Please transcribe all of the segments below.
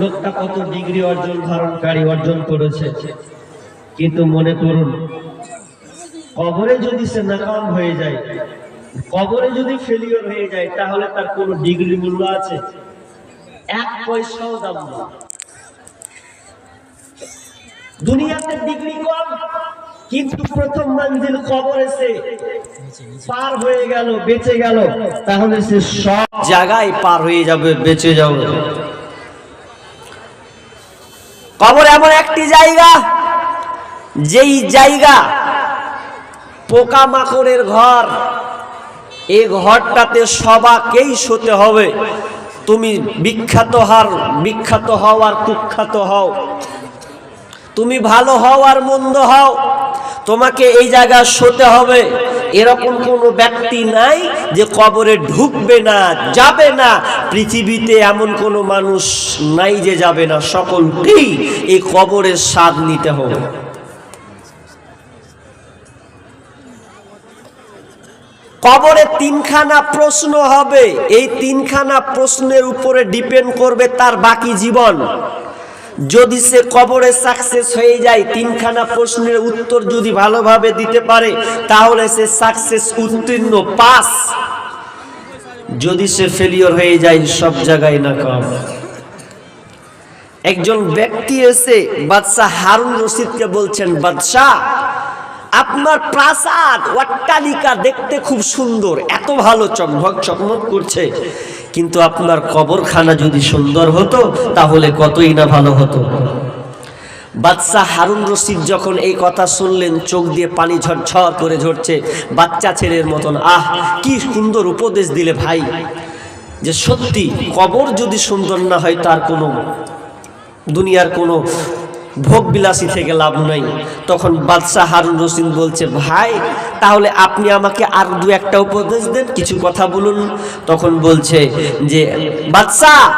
লোকটা কত ডিগ্রি অর্জন, ধারণকারী অর্জন করেছে। কিন্তু মনে করুন, কবরে যদি সে নাকাম হয়ে যায়, কবরে যদি ফেলিওর হয়ে যায়, তাহলে তার কোনো ডিগ্রি মূল্য আছে? এক পয়সাও দাম নেই। দুনিয়াতে ডিগ্রি কম, কিন্তু প্রথম মঞ্জিল কবর সে পার হয়ে গেল, বেঁচে গেল, তাহলে সে সব জায়গায় পার হয়ে যাবে, বেঁচে যাবে। কবর এমন একটি জায়গা, যেই জায়গা পোকা মাকড়ের ঘর, এই ঘরটাতে সবাকেই শোতে হবে। তুমি বিখ্যাত হার বিখ্যাত হও আর কুখ্যাত হও। তুমি ভালো হও আর মন্দ হও, তোমাকে এই জায়গা শোতে হবে। এরকম কোনো ব্যক্তি নাই যে কবরে ঢুকবে না, যাবে না। পৃথিবীতে এমন কোনো মানুষ নাই যে যাবে না। সকলকেই এই কবরের স্বাদ নিতে হবে। কবরে তিনখানা প্রশ্ন হবে। এই তিনখানা প্রশ্নের উপরে ডিপেন্ড করবে তার বাকি জীবন। যদি সে কবরে সাকসেস হয়ে যায়, তিনখানা প্রশ্নের উত্তর যদি ভালোভাবে দিতে পারে, তাহলে সে সাকসেস উত্তীর্ণ পাস যদি সে ফেলিওর হয়ে যায়, সব জায়গায় না কম একজন ব্যক্তি এসে বাদশাহ হারুন রশিদকে বলছেন, বাদশাহ, আপনার প্রাসাদ অট্টালিকা দেখতে খুব সুন্দর, এত ভালো চকমক চকমক করছে। কিন্তু আপনার কবরখানা যদি সুন্দর হতো, তাহলে কতই না ভালো হতো। বাদশাহ হারুন রশিদ যখন এই কথা শুনলেন, চোখ দিয়ে পানি ঝরঝর করে ঝরছে, বাচ্চা ছেলের মতন, আহ, কি সুন্দর উপদেশ দিলে ভাই, যে সত্যি কবর যদি সুন্দর না হয়, তার কোনো দুনিয়ার কোনো ভোগ বিলাসী থেকে লাভ নাই। তখন বাদশাহ হারুন রশিদ বলছে, ভাই, তাহলে আপনি আমাকে আর দু একটা উপদেশ দেন, কিছু কথা বলুন। তখন বলছে যে, বাদশাহ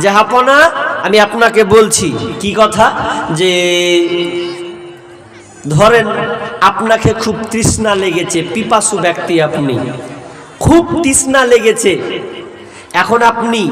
জাহাপনা আমি আপনাকে বলছি। কি কথা? যে, ধরেন, আপনাকে খুব তৃষ্ণা লেগেছে, পিপাসু ব্যক্তি আপনি। খুব তৃষ্ণা লেগেছে। এখন আপনি